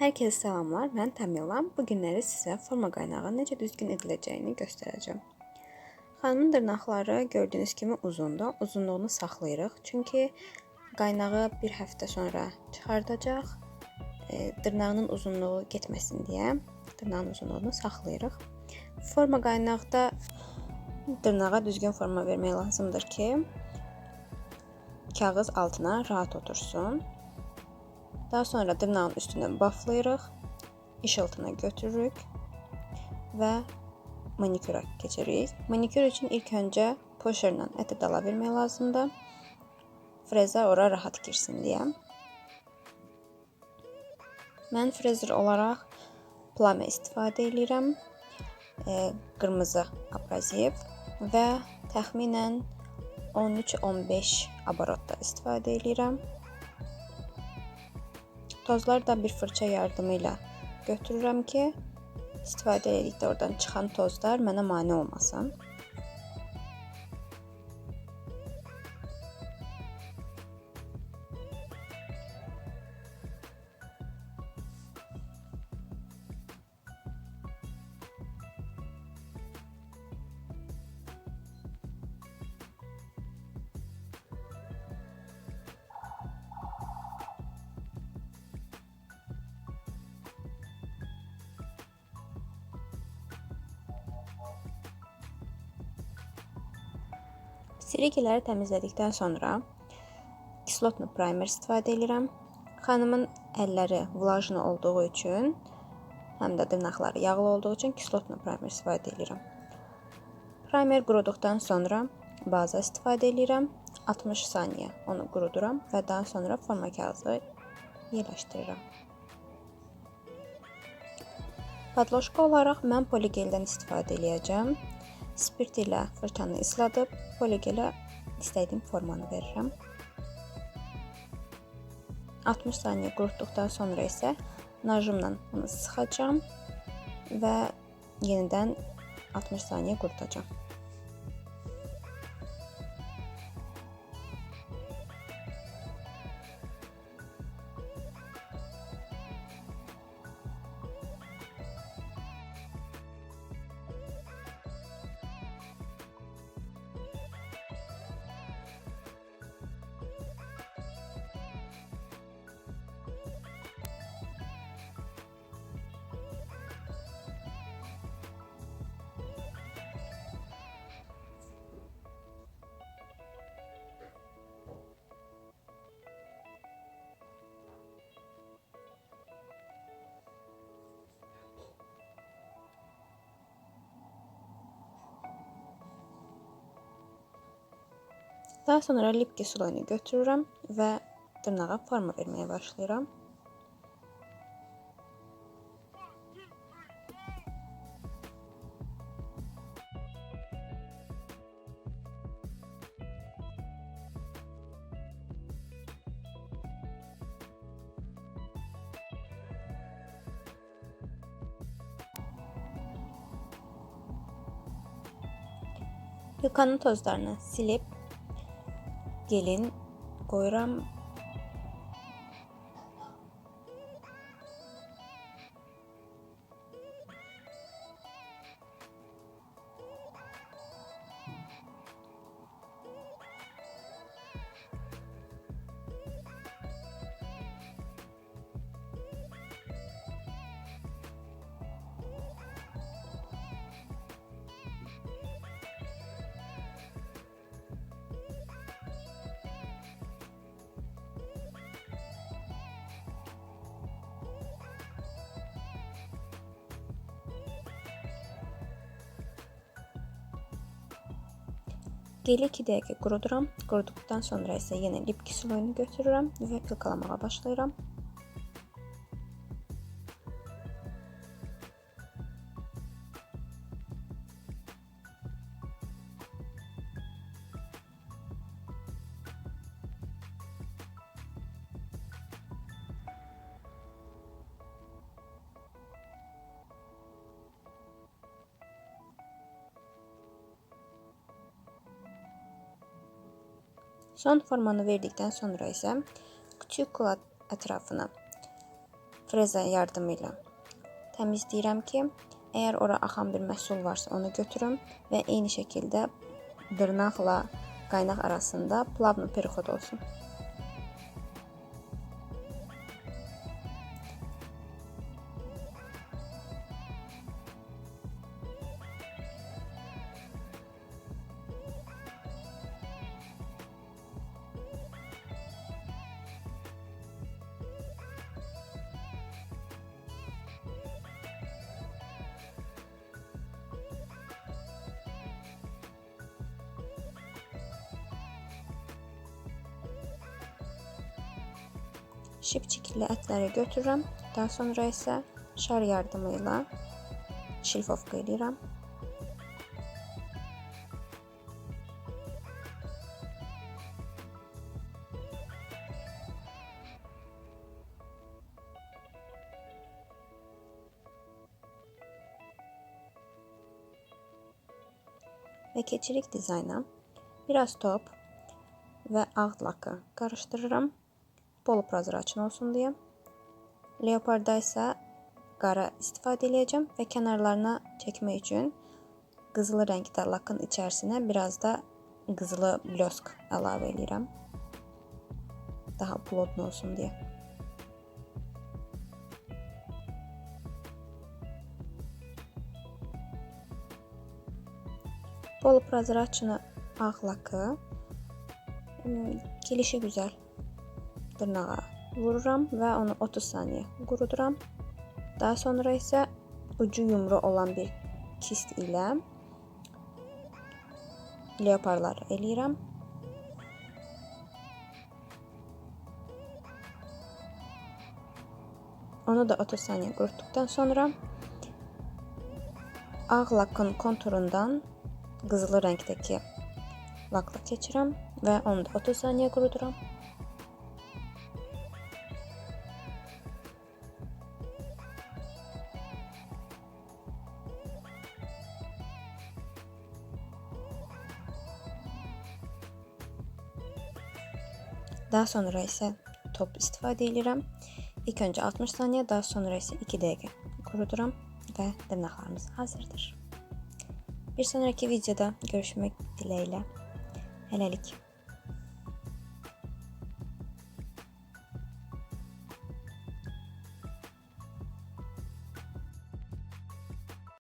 Herkese selamlar, ben Tamila. Bugünləri sizə forma qaynağı necə düzgün ediləcəyini göstərəcəm. Xanımın dırnaqları gördüyünüz kimi uzundur. Uzunluğunu saxlayırıq. Çünki qaynağı bir həftə sonra çıxardacaq. E, dırnağının uzunluğu getməsin deyə dırnağın uzunluğunu saxlayırıq. Forma qaynaqda dırnağa düzgün forma vermək lazımdır ki, kağız altına rahat otursun. Daha sonra dırnağın üstünü baflayırıq, işıltına götürürük və maniküra keçirik. Manikür üçün ilk öncə poşerlə əti dala vermək lazımdır. Frezə ora rahat girsin deyə. Mən frezer olaraq plame istifadə edirəm. E, qırmızı abraziv və təxminən 13-15 abarotda istifadə edirəm. Tozlar da bir fırça yardımıyla götürürəm ki, istifadə edikdə oradan çıxan tozlar mənə mane olmasın. Silikiləri təmizlədikdən sonra kislotlu primer istifadə edirəm. Xanımın əlləri vlajlı olduğu üçün, həm də dırnaqları yağlı olduğu üçün kislotlu primer istifadə edirəm. Primer quruduqdan sonra baza istifadə edirəm. 60 saniyə onu quruduram və daha sonra forma kağızı yerləşdirirəm. Padloşka olaraq mən poligeldən istifadə edəcəm. Spirt ilə fırçanı isladıb poligelə istədiyim formanı verirəm. 60 saniyə qurutduqdan sonra isə najımla bunu sıxacağam və yenidən 60 saniyə qurutacağam. Daha sonra lipki sulayını götürürəm və dırnağa forma verməyə başlayıram. Yukanın tozlarını silip gelin Goyram G2 dəqiqə quruduram. Qurduqdan sonra isə yenə lip kisloyunu götürürəm və pilkalamağa başlayıram. Son formanı verdikten sonra ise küçük kulak etrafına freza yardımıyla temizləyirəm ki, eğer ora axan bir məhsul varsa onu götürüm ve eyni şekilde dırnaqla qaynaq arasında plavno perixod olsun. Şipçikli ətləri götürürəm. Daha sonra isə şar yardımıyla şilfovka edirəm. Ve keçirik dizayna. Biraz top ve ağ lakı karıştırırım bol-prozraçın olsun diye. Leoparda isə qara istifadə edəcəm və kənarlarına çəkmək üçün qızılı rəngdə lakın içərisinə biraz da qızılı blosk əlavə edirəm. Daha plodlu olsun deyə. Bol prozraçını ağ lakı gelişi güzel dırnağa vururam və onu 30 saniyə quruduram. Daha sonra isə ucu yumru olan bir kist ilə leoparlar eləyirəm. Onu da 30 saniye qurutduqdan sonra ağ lakın konturundan qızılı rəngdəki lakla keçirəm və onu da 30 saniye quruduram. Daha sonra ise top istifadə edirəm. İlk önce 60 saniye, daha sonra ise 2 dəqiqə quruduram və dırnaqlarımız hazırdır. Bir sonraki videoda görüşmək dileğiyle. Hələlik.